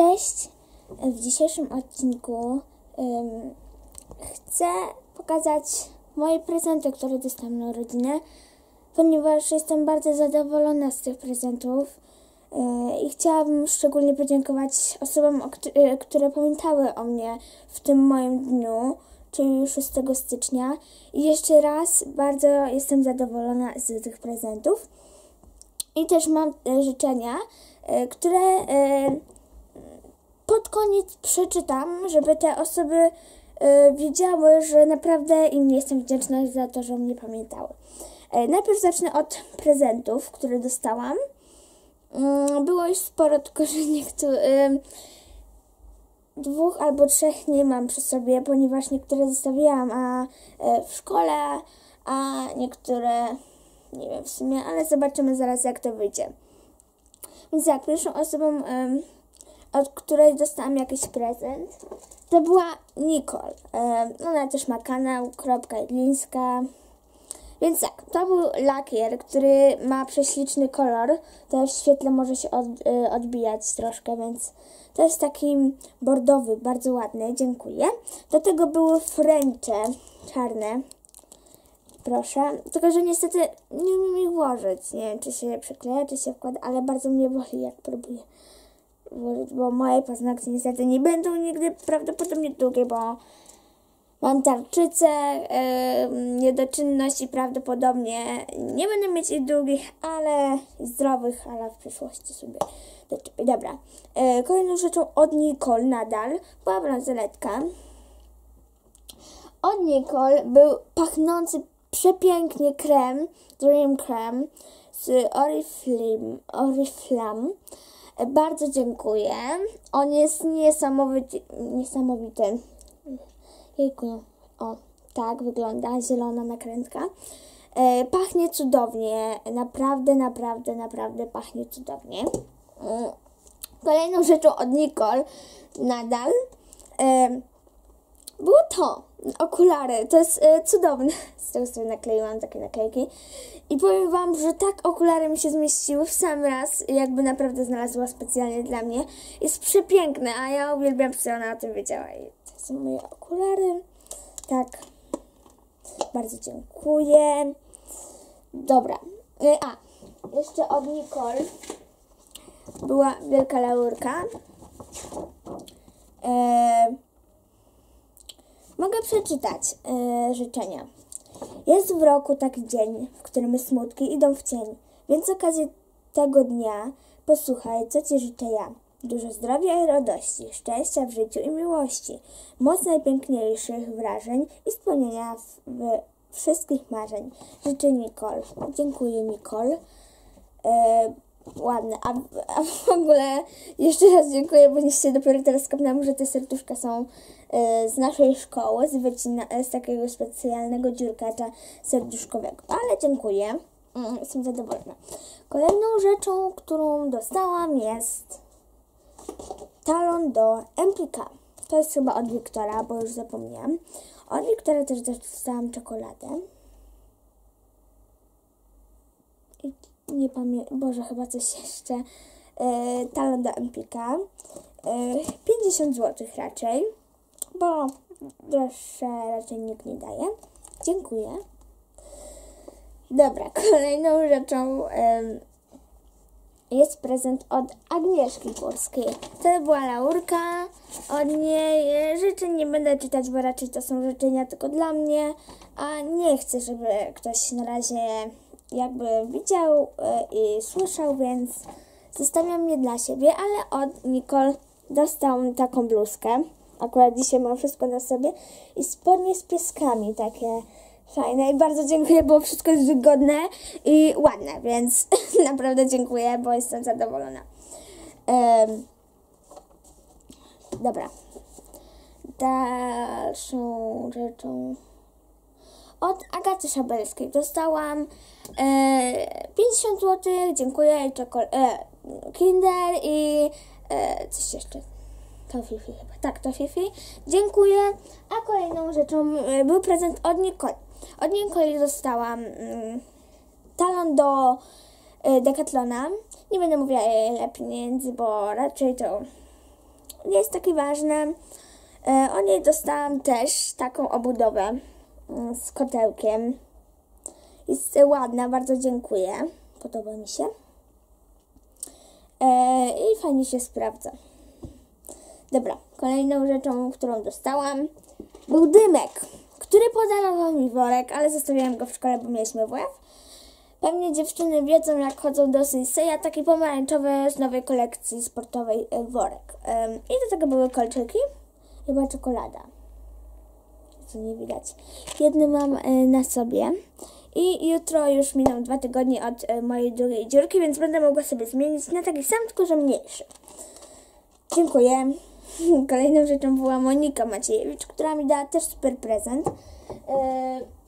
Cześć! W dzisiejszym odcinku ym, chcę pokazać moje prezenty, które dostałam na rodzinę, ponieważ jestem bardzo zadowolona z tych prezentów yy, i chciałabym szczególnie podziękować osobom, yy, które pamiętały o mnie w tym moim dniu, czyli 6 stycznia. I jeszcze raz bardzo jestem zadowolona z tych prezentów. I też mam e, życzenia, e, które e, pod koniec przeczytam, żeby te osoby e, wiedziały, że naprawdę im jestem wdzięczna za to, że mnie pamiętały. E, najpierw zacznę od prezentów, które dostałam. Mm, Było już sporo, tylko że niektóre. Dwóch albo trzech nie mam przy sobie, ponieważ niektóre zostawiłam a, e, w szkole, a niektóre nie wiem w sumie, ale zobaczymy zaraz jak to wyjdzie. Więc tak, pierwszą osobą, od której dostałam jakiś prezent, to była Nicole. Ona też ma kanał, kropka jedlińska. Więc tak, to był lakier, który ma prześliczny kolor. To w świetle może się od, y, odbijać troszkę, więc to jest taki bordowy, bardzo ładny, dziękuję. Do tego były fręcze czarne, proszę. Tylko, że niestety nie umiem ich włożyć. Nie wiem, czy się przykleja, czy się wkłada, ale bardzo mnie boli, jak próbuję włożyć, bo moje paznokcie niestety nie będą nigdy prawdopodobnie długie, bo mam tarczycę, yy, niedoczynność i prawdopodobnie nie będę mieć ich długich, ale zdrowych, ale w przyszłości sobie. Dobra. Yy, kolejną rzeczą od Nicole nadal była bransoletka. Od Nicole był pachnący przepięknie krem, Dream Creme z Oriflame. Oriflame. E, Bardzo dziękuję. On jest niesamowity. niesamowity. Jejku. O, tak wygląda. Zielona nakrętka. E, pachnie cudownie. Naprawdę, naprawdę, naprawdę pachnie cudownie. Mm. Kolejną rzeczą od Nicole nadal e, było to. Okulary. To jest e, cudowne. Z tego sobie nakleiłam takie naklejki. I powiem Wam, że tak okulary mi się zmieściły w sam raz. Jakby naprawdę znalazła specjalnie dla mnie. Jest przepiękne, a ja uwielbiam, że ona o tym wiedziała. I to są moje okulary. Tak. Bardzo dziękuję. Dobra. E, A, jeszcze od Nicole była wielka laurka. E, Mogę przeczytać e, życzenia. Jest w roku taki dzień, w którym smutki idą w cień, więc z okazji tego dnia posłuchaj, co Ci życzę ja. Dużo zdrowia i radości, szczęścia w życiu i miłości, moc najpiękniejszych wrażeń i spełnienia w, w wszystkich marzeń. Życzę Nicole. Dziękuję Nicole. E, ładne. A, a w ogóle jeszcze raz dziękuję, bo się dopiero teraz skapnęłam, że te serduszka są e, z naszej szkoły, z, wycina, z takiego specjalnego dziurkacza serduszkowego. Ale dziękuję. Mm, Jestem zadowolona. Kolejną rzeczą, którą dostałam jest talon do Emplika. To jest chyba od Wiktora, bo już zapomniałam. Od Wiktora też dostałam czekoladę. I nie pamiętam, Boże, chyba coś jeszcze. E, talon do Empika. E, 50 zł raczej, bo droższe raczej nikt nie daje. Dziękuję. Dobra, kolejną rzeczą jest prezent od Agnieszki Górskiej. To była laurka. Od niej e, życzeń nie będę czytać, bo raczej to są życzenia tylko dla mnie, a nie chcę, żeby ktoś na razie jakby widział e, i słyszał, więc zostawiam je dla siebie, ale od Nicole dostałam taką bluzkę. Akurat dzisiaj mam wszystko na sobie i spodnie z pieskami takie fajne i bardzo dziękuję, bo wszystko jest wygodne i ładne, więc naprawdę dziękuję, bo jestem zadowolona. Em, dobra. Dalszą rzeczą od Agaty Szabelskiej dostałam e, 50 zł, dziękuję, i czekol- e, Kinder i e, coś jeszcze. To Fifi chyba. Tak, to Fifi. Dziękuję. A kolejną rzeczą e, był prezent od Nicole. Od Nicole dostałam mm, talon do e, Decathlona. Nie będę mówiła ile pieniędzy, bo raczej to nie jest takie ważne. E, o niej dostałam też taką obudowę z kotełkiem. Jest ładna, bardzo dziękuję. Podoba mi się. E, I fajnie się sprawdza. Dobra, kolejną rzeczą, którą dostałam, był dymek, który podarował mi worek, ale zostawiłam go w szkole, bo mieliśmy WF. Pewnie dziewczyny wiedzą, jak chodzą do Sinseya, taki pomarańczowy z nowej kolekcji sportowej e, worek. I do tego były kolczyki, chyba czekolada. Nie widać. Jedny mam e, na sobie. I jutro już miną dwa tygodnie od e, mojej drugiej dziurki, więc będę mogła sobie zmienić na taki sam, tylko że mniejszy. Dziękuję. Kolejną rzeczą była Monika Maciejewicz, która mi dała też super prezent.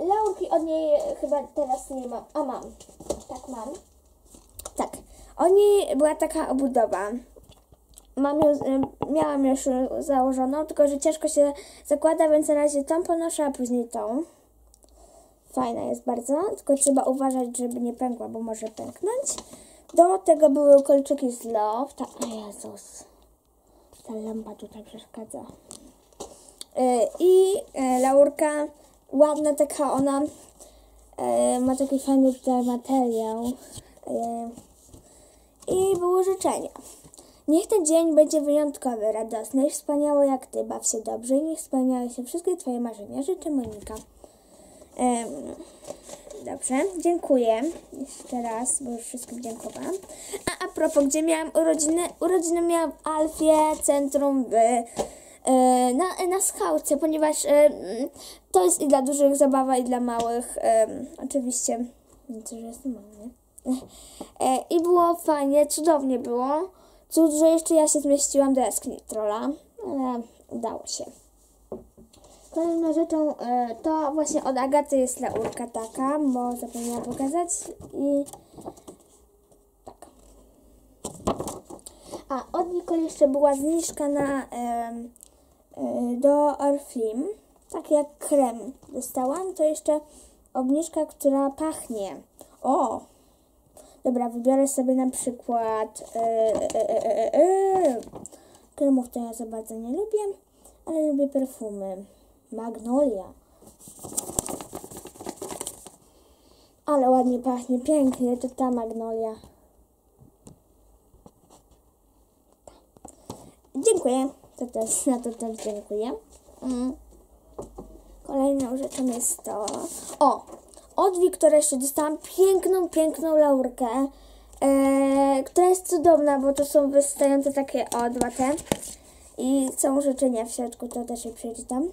Yy, laurki od niej chyba teraz nie mam. A mam. Tak mam. Tak. Od niej była taka obudowa. Mam ją, miałam już założoną, tylko że ciężko się zakłada, więc na razie tą ponoszę, a później tą. Fajna jest bardzo, tylko trzeba uważać, żeby nie pękła, bo może pęknąć. Do tego były kolczyki z Love. Ta, o Jezus. Ta lampa tutaj przeszkadza. Yy, I yy, laurka, ładna taka ona, ma taki fajny tutaj materiał. I były życzenia. Niech ten dzień będzie wyjątkowy, radosny i wspaniały jak Ty. Baw się dobrze i niech spełniają się wszystkie Twoje marzenia. Życzę Monika. Dobrze, dziękuję jeszcze raz, bo już wszystkim dziękowałam. A a propos, gdzie miałam urodziny? Urodziny miałam w Alfie, centrum w, e, na, na skałce, ponieważ e, to jest i dla dużych zabawa, i dla małych. E, oczywiście, co, że jestem mały, I było fajnie, cudownie było. Cud, że jeszcze ja się zmieściłam do jaskini ale udało się. Kolejną rzeczą e, to właśnie od Agaty jest laurka taka, bo zapomniałam pokazać i tak. A od Nicole jeszcze była zniżka na e, e, do Orflim, tak jak krem dostałam, to jeszcze obniżka, która pachnie. O! Dobra, wybiorę sobie na przykład e, e, e, kremów to ja za bardzo nie lubię, ale lubię perfumy. Magnolia. Ale ładnie pachnie, pięknie, to ta magnolia. Dziękuję. To też, na to też dziękuję. Mm. Kolejną rzeczą jest to... O! Od Wiktora jeszcze dostałam piękną, piękną laurkę, e, która jest cudowna, bo to są wystające takie odłate i są życzenia w środku, to też je przeczytam.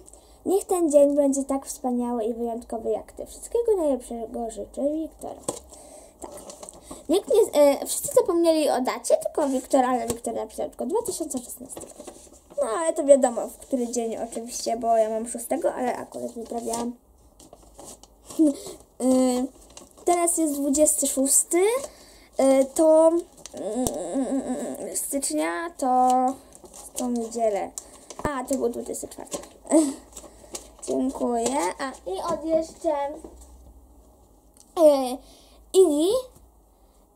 Niech ten dzień będzie tak wspaniały i wyjątkowy jak Ty. Wszystkiego najlepszego życzę, Wiktor. Tak. Nikt nie, e, wszyscy zapomnieli o dacie, tylko Wiktor, ale Wiktor napisał tylko 2016. No ale to wiadomo, w który dzień oczywiście, bo ja mam 6, ale akurat wyprawiałam. e, teraz jest 26. E, to e, stycznia to tą niedzielę. A, to był 24. Dziękuję. A i od jeszcze e, i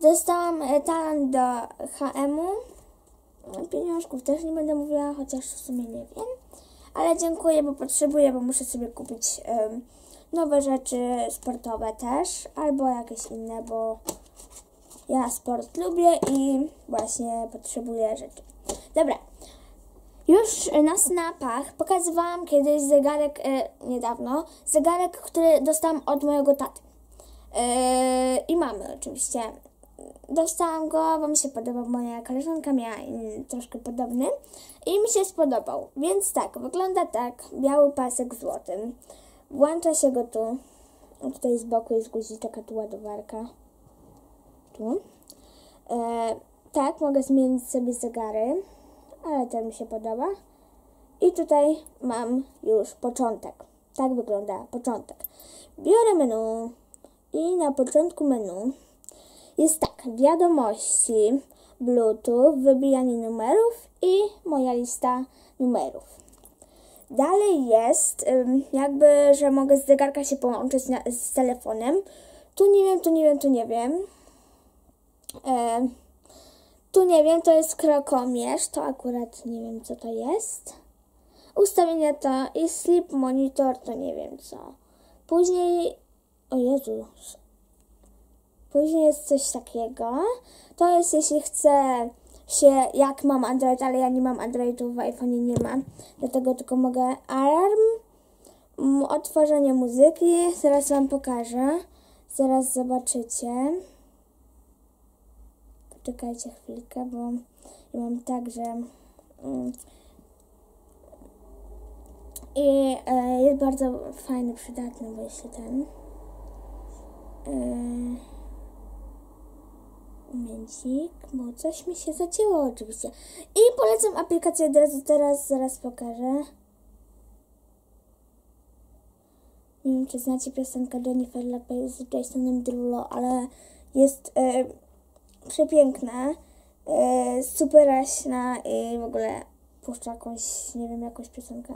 dostałam talent do HM-u. Pieniążków też nie będę mówiła, chociaż w sumie nie wiem. Ale dziękuję, bo potrzebuję, bo muszę sobie kupić e, nowe rzeczy sportowe też, albo jakieś inne, bo ja sport lubię i właśnie potrzebuję rzeczy. Dobra, już na snapach pokazywałam kiedyś zegarek, e, niedawno, zegarek, który dostałam od mojego taty. E, I mamy oczywiście. Dostałam go, bo mi się podobał, moja koleżanka miała troszkę podobny i mi się spodobał. Więc tak, wygląda tak, biały pasek złotym. Włącza się go tu. Tutaj z boku jest guzik, taka tu ładowarka. Tu. E, tak, mogę zmienić sobie zegary ale ten mi się podoba. I tutaj mam już początek. Tak wygląda początek. Biorę menu i na początku menu jest tak, wiadomości, bluetooth, wybijanie numerów i moja lista numerów. Dalej jest jakby, że mogę z zegarka się połączyć na, z telefonem. Tu nie wiem, tu nie wiem, tu nie wiem. E, Tu nie wiem, to jest krokomierz, to akurat nie wiem co to jest. Ustawienia to i sleep monitor, to nie wiem co. Później, o Jezus, później jest coś takiego. To jest jeśli chcę się, jak mam Android, ale ja nie mam Androidu, w iPhone nie mam, dlatego tylko mogę alarm, mm, odtwarzanie muzyki, zaraz Wam pokażę, zaraz zobaczycie. Poczekajcie chwilkę, bo ja mam tak, że mm, i e, jest bardzo fajny, przydatny, bo jeśli ten e, momencik, bo coś mi się zacięło oczywiście. I polecam aplikację od razu teraz, zaraz pokażę. Nie wiem, czy znacie piosenkę Jennifer Lopez z Jasonem Derulo, ale jest e, przepiękna, e, super raśna i w ogóle puszcza jakąś, nie wiem, jakąś piosenkę.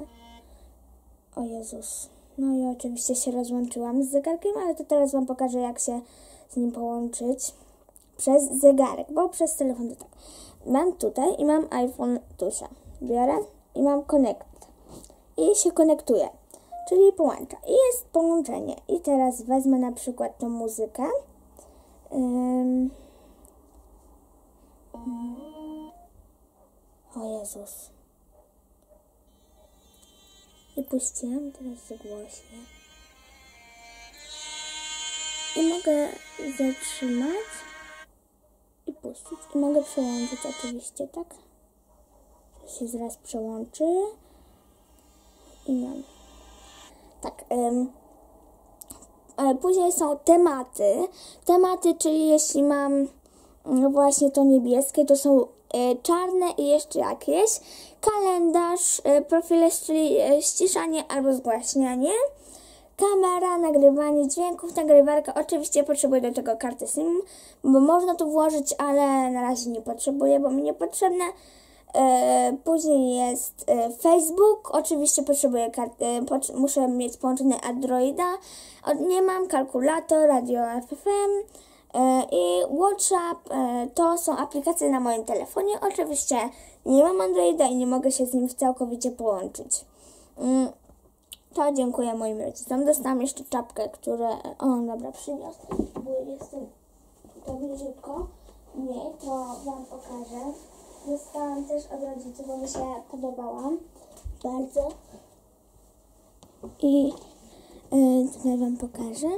O Jezus. No i oczywiście się rozłączyłam z zegarkiem, ale to teraz Wam pokażę, jak się z nim połączyć przez zegarek, bo przez telefon to tak. Mam tutaj i mam iPhone Tusia. Biorę i mam connect. I się konektuje, czyli połącza. I jest połączenie. I teraz wezmę na przykład tą muzykę. Um. O Jezus. I puściłam, teraz zagłośnie. I mogę zatrzymać i mogę przełączyć oczywiście, tak? To się zaraz przełączy. I mam. Tak. Ym. Później są tematy. Tematy, czyli jeśli mam no właśnie to niebieskie, to są e, czarne i jeszcze jakieś. Kalendarz, e, profile, czyli e, ściszanie albo zgłaśnianie. Kamera, nagrywanie dźwięków, nagrywarka. Oczywiście potrzebuję do tego karty SIM, bo można tu włożyć, ale na razie nie potrzebuję, bo mi niepotrzebne. E, później jest e, Facebook. Oczywiście potrzebuję karty, e, muszę mieć połączony Androida. nie mam kalkulator, radio FFM e, i WhatsApp. To są aplikacje na moim telefonie. Oczywiście nie mam Androida i nie mogę się z nim całkowicie połączyć. Mm. To dziękuję moim rodzicom. Dostałam jeszcze czapkę, które... O, dobra, przyniosę, bo jestem tutaj bliziutko. Nie, to Wam pokażę. Dostałam też od rodziców, bo mi się podobała bardzo. I yy, tutaj Wam pokażę.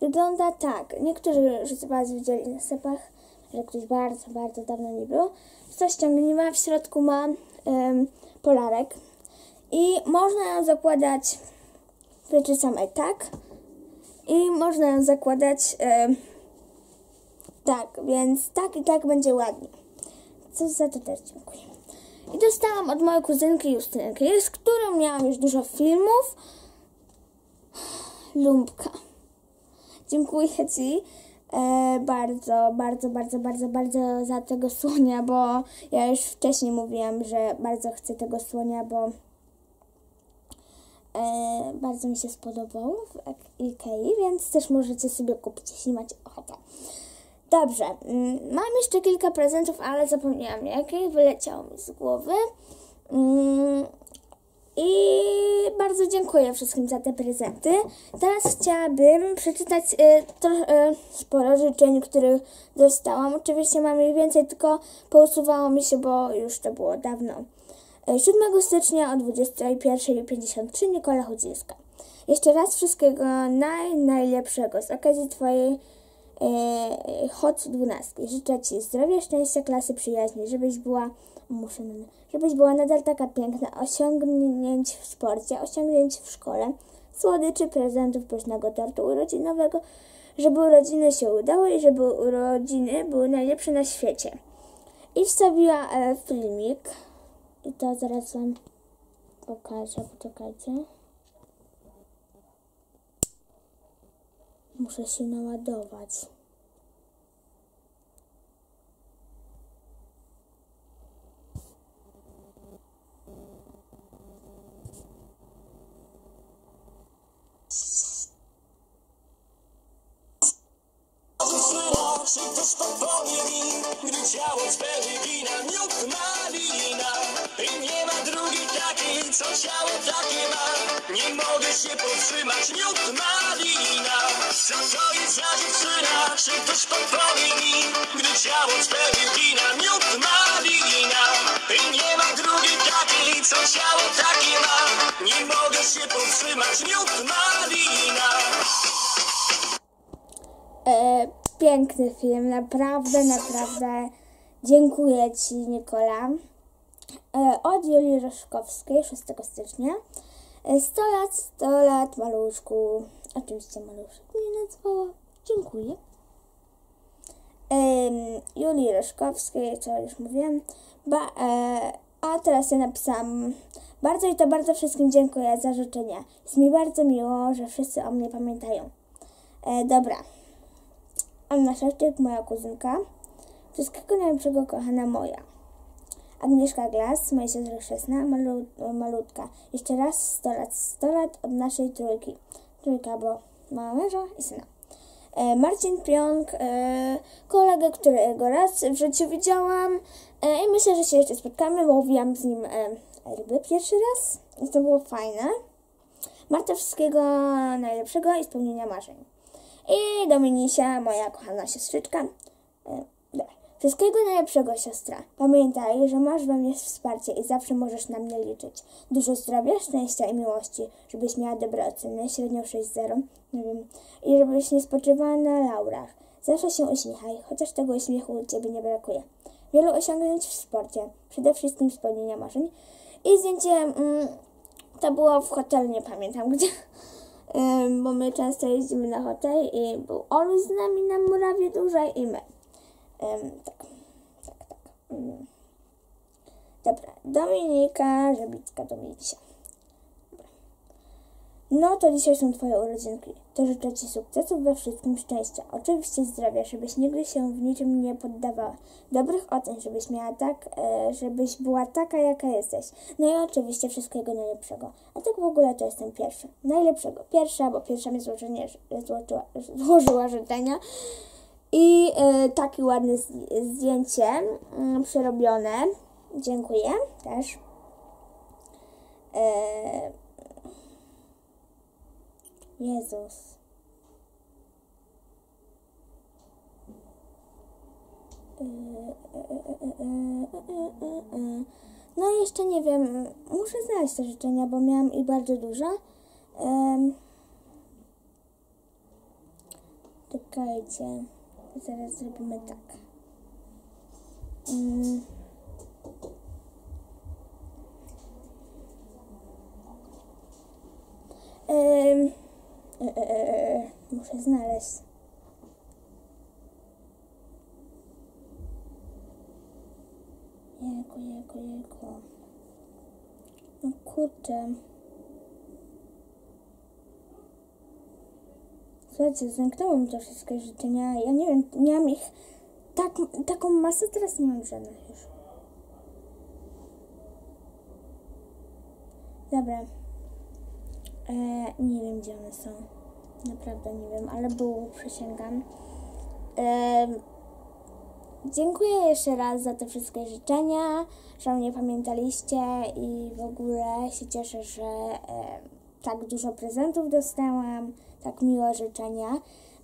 Wygląda tak. Niektórzy już z Was widzieli na sepach, że ktoś bardzo, bardzo dawno nie był. To ściągnięła, w środku ma polarek. I można ją zakładać rzeczy samej tak. I można ją zakładać yy, tak, więc tak i tak będzie ładnie. Co za to też dziękuję. I dostałam od mojej kuzynki Justynki, z którą miałam już dużo filmów. Lumpka. Dziękuję Ci e, bardzo, bardzo, bardzo, bardzo, bardzo za tego słonia, bo ja już wcześniej mówiłam, że bardzo chcę tego słonia, bo e, bardzo mi się spodobał w Ikei, więc też możecie sobie kupić, jeśli macie ochotę. Dobrze, mm, mam jeszcze kilka prezentów, ale zapomniałam jakich, wyleciało mi z głowy. Mm, I bardzo dziękuję wszystkim za te prezenty. Teraz chciałabym przeczytać y, y, sporo życzeń, których dostałam. Oczywiście mam ich więcej, tylko pousuwało mi się, bo już to było dawno. 7 stycznia o 21.53 Nikola Chudzińska. Jeszcze raz wszystkiego naj, najlepszego z okazji Twojej e, Hot 12. Życzę Ci zdrowia, szczęścia, klasy, przyjaźni, żebyś była, muszę, żebyś była nadal taka piękna, osiągnięć w sporcie, osiągnięć w szkole, słodyczy, prezentów, pysznego tortu urodzinowego, żeby urodziny się udały i żeby urodziny były najlepsze na świecie. I wstawiła e, filmik i to zaraz Wam pokażę, poczekajcie. Muszę się naładować. Powstrzymać, miód malina. E, piękny film, naprawdę, naprawdę. Dziękuję Ci, Nikola. E, od Julii Roszkowskiej, 6 stycznia. E, 100 lat, 100 lat, maluszku. Oczywiście maluszek mnie nazwała. Dziękuję. Em, Julii Roszkowskiej, co już mówiłem. Ba, e, a teraz ja napisałam bardzo i to bardzo wszystkim dziękuję za życzenia. Jest mi bardzo miło, że wszyscy o mnie pamiętają. E, dobra. Anna Szewczyk, moja kuzynka. Wszystkiego najlepszego, kochana moja. Agnieszka Glas, moja siostra chrzestna, malu, malutka. Jeszcze raz 100 lat, 100 lat od naszej trójki. Trójka, bo mała męża i syna. E, Marcin Pionk, e, kolegę, którego raz w życiu widziałam e, i myślę, że się jeszcze spotkamy, bo łowiłam z nim e, ryby pierwszy raz i to było fajne. Marta wszystkiego najlepszego i spełnienia marzeń. I Dominisia, moja kochana siostrzyczka. E. Wszystkiego najlepszego, siostra. Pamiętaj, że masz we mnie wsparcie i zawsze możesz na mnie liczyć. Dużo zdrowia, szczęścia i miłości, żebyś miała dobre oceny, średnią 6-0, nie wiem, i żebyś nie spoczywała na laurach. Zawsze się uśmiechaj, chociaż tego uśmiechu u Ciebie nie brakuje. Wielu osiągnięć w sporcie, przede wszystkim spełnienia marzeń. I zdjęcie, mm, to było w hotelu, nie pamiętam gdzie. Bo my często jeździmy na hotel i był Olu z nami na murawie dłużej i my. Tak, tak, tak. Ym. Dobra, Dominika Żebicka, Dominisia. No to dzisiaj są Twoje urodzinki. To życzę Ci sukcesów we wszystkim szczęścia. Oczywiście zdrowia, żebyś nigdy się w niczym nie poddawała. Dobrych ocen, żebyś miała tak, e, żebyś była taka, jaka jesteś. No i oczywiście wszystkiego najlepszego. A tak w ogóle to jestem pierwsza. Najlepszego. Pierwsza, bo pierwsza mi złożenie, złożyła, złożyła życzenia. I e, takie ładne zdjęcie mm, przerobione. Dziękuję też. E, Jezus. No i jeszcze nie wiem, muszę znaleźć te życzenia, bo miałam ich bardzo dużo. Czekajcie, zaraz zrobimy tak. Mm. E, e, e, e, muszę znaleźć. Jejku, jejku, jejku. No kurczę. Słuchajcie, zamknęło mi to wszystkie życzenia. Ja nie wiem, miałam ich tak, taką masę, teraz nie mam żadnych już. Dobra. E, nie wiem, gdzie one są. Naprawdę nie wiem, ale było, przysięgam. E, dziękuję jeszcze raz za te wszystkie życzenia, że mnie pamiętaliście i w ogóle się cieszę, że e, tak dużo prezentów dostałam, tak miłe życzenia.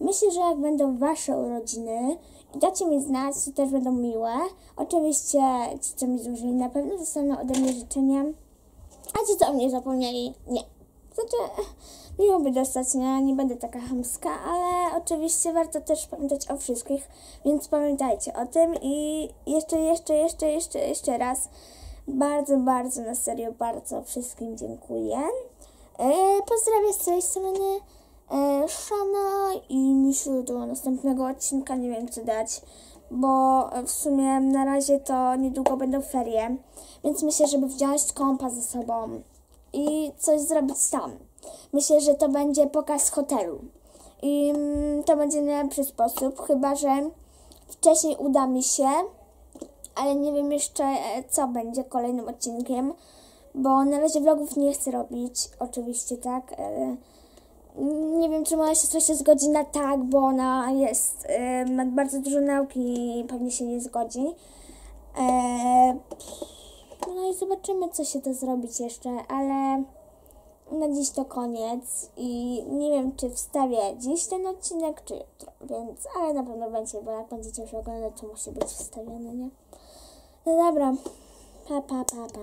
Myślę, że jak będą Wasze urodziny i dacie mi znać, to też będą miłe. Oczywiście ci, co mi złożyli, na pewno dostaną ode mnie życzenia, a ci, co o mnie zapomnieli, nie. Znaczy, miło by dostać, nie, nie będę taka chamska, ale oczywiście warto też pamiętać o wszystkich, więc pamiętajcie o tym i jeszcze, jeszcze, jeszcze, jeszcze, jeszcze raz bardzo, bardzo, na serio, bardzo wszystkim dziękuję. E, pozdrawiam z tej strony e, Szana i myślę do następnego odcinka, nie wiem co dać, bo w sumie na razie to niedługo będą ferie, więc myślę, żeby wziąć kompa ze sobą i coś zrobić tam. Myślę, że to będzie pokaz hotelu. I mm, to będzie najlepszy sposób, chyba że wcześniej uda mi się, ale nie wiem jeszcze, e, co będzie kolejnym odcinkiem, bo na razie vlogów nie chcę robić, oczywiście tak. e, Nie wiem, czy moja siostra się zgodzi na tak, bo ona jest, e, ma bardzo dużo nauki i pewnie się nie zgodzi. No i zobaczymy, co się da zrobić jeszcze, ale na dziś to koniec i nie wiem, czy wstawię dziś ten odcinek, czy jutro, więc, ale na pewno będzie, bo jak będziecie już oglądać, to musi być wstawiony, nie? No dobra, pa, pa, pa, pa.